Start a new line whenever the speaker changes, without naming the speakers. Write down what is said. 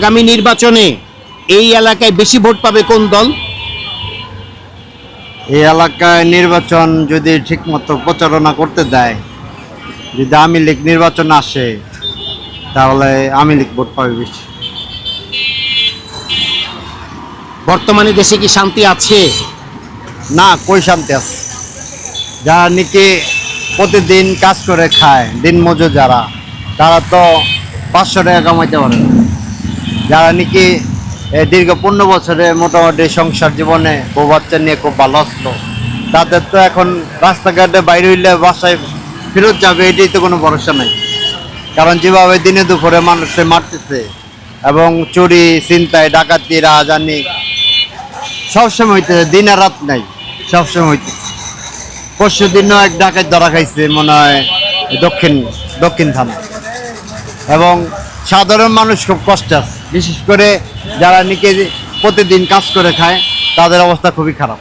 আগামী নির্বাচনে এই এলাকায় বেশি ভোট পাবে কোন দল?
এই এলাকায় নির্বাচন যদি ঠিকমতো প্রচারণা করতে দেয় যদি আওয়ামী লীগ নির্বাচন আসে তাহলে আওয়ামী লীগ ভোট পাবে বেশি।
বর্তমানে দেশে কি শান্তি আছে?
না কই শান্তি আছে? যারা নাকি প্রতিদিন কাজ করে খায় দিন মজুর যারা তারা তো পাঁচশো টাকা কামাইতে পারে না। যারা নাকি দীর্ঘ পনেরো বছরে মোটামুটি সংসার জীবনে বউ বাচ্চা নিয়ে খুব ভালো আসলো তাদের তো এখন রাস্তাঘাটে বাইরে হইলে বাসায় ফেরত যাবে, এটাই তো কোনো ভরসা নাই। কারণ যেভাবে দিনে দুপুরে মানুষে মারতেছে এবং চুরি চিন্তায় ডাকাতি রাজানি সবসময় হইতেছে, দিন আর রাত নাই, সবসময় হইতেছে। পরশু দিনও এক ডাকাত ধরা খাইছে, মনে হয় দক্ষিণ দক্ষিণ থানা। এবং সাধারণ মানুষ খুব কষ্টে আছে। বিশেষ করে যারা নিকে প্রতিদিন কাজ করে খায়, তাদের অবস্থা খুবই খারাপ।